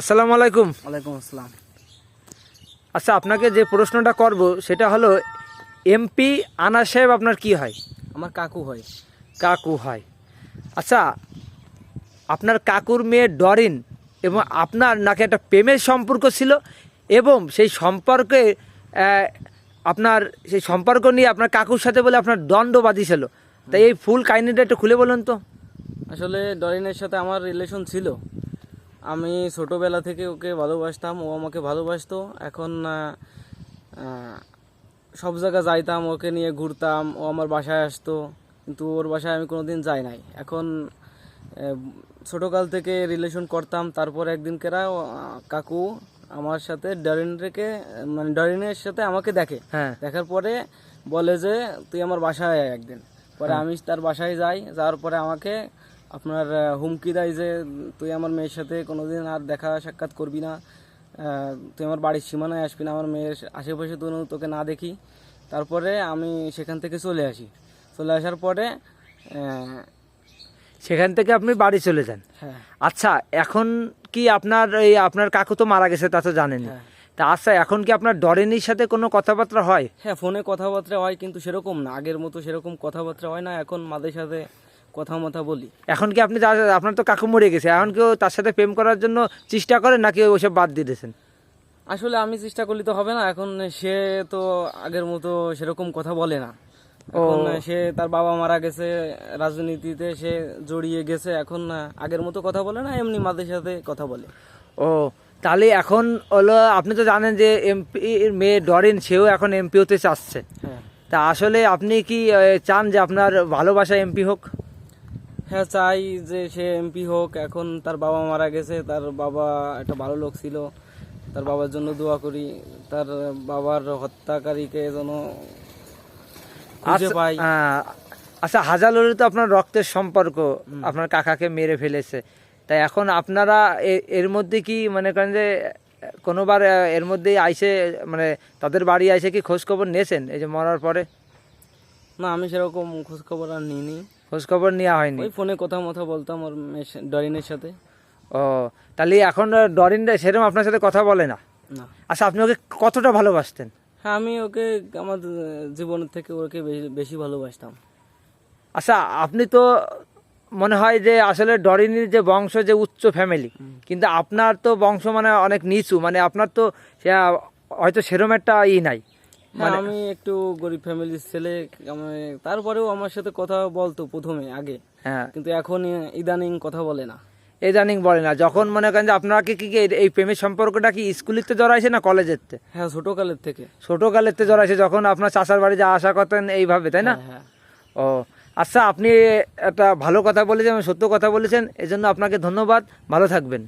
আসসালামু আলাইকুম। ওয়ালাইকুম আসসালাম। আচ্ছা আপনাকে যে প্রশ্নটা করব সেটা হলো এমপি আনা সাহেব আপনার কি হয়? আমার কাকু হয়। কাকু হয়। আচ্ছা আপনার কাকুর মেয়ে ডরিন এবং আপনার নাকি একটা প্রেমের সম্পর্ক ছিল এবং সেই সম্পর্কে আপনার সেই সম্পর্ক নিয়ে আপনার কাকুর সাথে বলে আপনার দণ্ড বাঁধিয়েছিল তাই এই ফুল কাহিনিটা একটু খুলে বলুন তো। আসলে ডরিনের সাথে আমার রিলেশন ছিল। আমি ছোটোবেলা থেকে ওকে ভালোবাসতাম ও আমাকে ভালোবাসতো। এখন সব জায়গা যাইতাম ওকে নিয়ে ঘুরতাম ও আমার বাসায় আসতো কিন্তু ওর বাসায় আমি কোনো দিন যাই নাই। এখন ছোটোকাল থেকে রিলেশন করতাম তারপর একদিন কেরা কাকু আমার সাথে ডরিন রেখে মানে ডরিনের সাথে আমাকে দেখে। হ্যাঁ। দেখার পরে বলে যে তুই আমার বাসায় আয় একদিন। পরে আমি তার বাসায় যাই যাওয়ার পরে আমাকে আপনার হুমকি দেয় যে তুই আমার মেয়ের সাথে কোনোদিন আর দেখা সাক্ষাৎ করবি না তুই আমার বাড়ির সীমানায় আসবি না আমার মেয়ের আশেপাশে তো তোকে না দেখি। তারপরে আমি সেখান থেকে চলে আসি। চলে আসার পরে সেখান থেকে আপনি বাড়ি চলে যান? হ্যাঁ। আচ্ছা এখন কি আপনার এই আপনার কাকু তো মারা গেছে তা তো জানেন হ্যাঁ। তা আচ্ছা এখন কি আপনার ডরেনির সাথে কোনো কথাবার্তা হয়? হ্যাঁ ফোনে কথাবার্তা হয় কিন্তু সেরকম না। আগের মতো সেরকম কথাবার্তা হয় না। এখন মাদের সাথে কথা মথা বলি। এখন কি আপনি আপনার তো কাকু মরে গেছে এখন কেউ তার সাথে প্রেম করার জন্য চেষ্টা করেন নাকি ওইসব বাদ দিয়ে দিয়েছেন? আসলে আমি চেষ্টা করলে তো হবে না এখন সে তো আগের মতো সেরকম কথা বলে না। এখন সে তার বাবা মারা গেছে রাজনীতিতে সে জড়িয়ে গেছে এখন আগের মতো কথা বলে না এমনি মাদের সাথে কথা বলে। ও তাহলে এখন হলো আপনি তো জানেন যে এমপি মেয়ে ডরেন সেও এখন এমপি হতে চাচ্ছে। হ্যাঁ। তা আসলে আপনি কি চান যে আপনার ভালোবাসা এমপি হোক? হ্যাঁ চাই যে সে এমপি হোক। এখন তার বাবা মারা গেছে তার বাবা একটা ভালো লোক ছিল। তার বাবার জন্য দোয়া করি। তার বাবার হত্যাকারীকে যেন খুঁজে আচ্ছা, পাই। আচ্ছা হাজালোরে তো আপনার রক্তের সম্পর্ক। আপনার কাকাকে মেরে ফেলেছে। তাই এখন আপনারা এর মধ্যে কি মনে করেন যে কোনোবার এর মধ্যেই আইসে মানে তাদের বাড়ি আইসে কি খোঁজখবর নিয়েছেন? এই যে মরার পরে? না আমি সেরকম খোঁজখবর আর নিইনি। খোঁজ খবর নেওয়া হয়নি? ওই ফোনে কথা মথা বলতাম ওর ডরিনের সাথে। ও তাহলে এখন ডরিন সেরকম আপনার সাথে কথা বলে না? আচ্ছা আপনি ওকে কতটা ভালোবাসতেন? হ্যাঁ আমি ওকে আমার জীবনের থেকে ওকে বেশি- ভালোবাসতাম। আচ্ছা আপনি তো মনে হয় যে আসলে ডরিনির যে বংশ যে উচ্চ ফ্যামিলি কিন্তু আপনার তো বংশ মানে অনেক নিচু মানে আপনার তো হয়তো সেরম একটা ই নাই। হ্যাঁ আমি একটু গরিব ফ্যামিলির ছেলে তারপরেও আমার সাথে কথা বলতো প্রথমে আগে। হ্যাঁ। কিন্তু এখন ইদানিং কথা বলে না। ইদানিং বলে না। যখন মনে করেন যে আপনাকে কি কি এই- প্রেমের সম্পর্কটা কি স্কুলিতে জড়াইছে না কলেজের তে? হ্যাঁ ছোটকালের থেকে। ছোটকালের তে জড়াইছে যখন আপনার চাচার বাড়ি যা আশা করতেন এইভাবে তাই না? হ্যাঁ। ও আচ্ছা আপনি একটা ভালো কথা বলেছেন সত্য কথা বলেছেন এজন্য আপনাকে ধন্যবাদ। ভালো থাকবেন।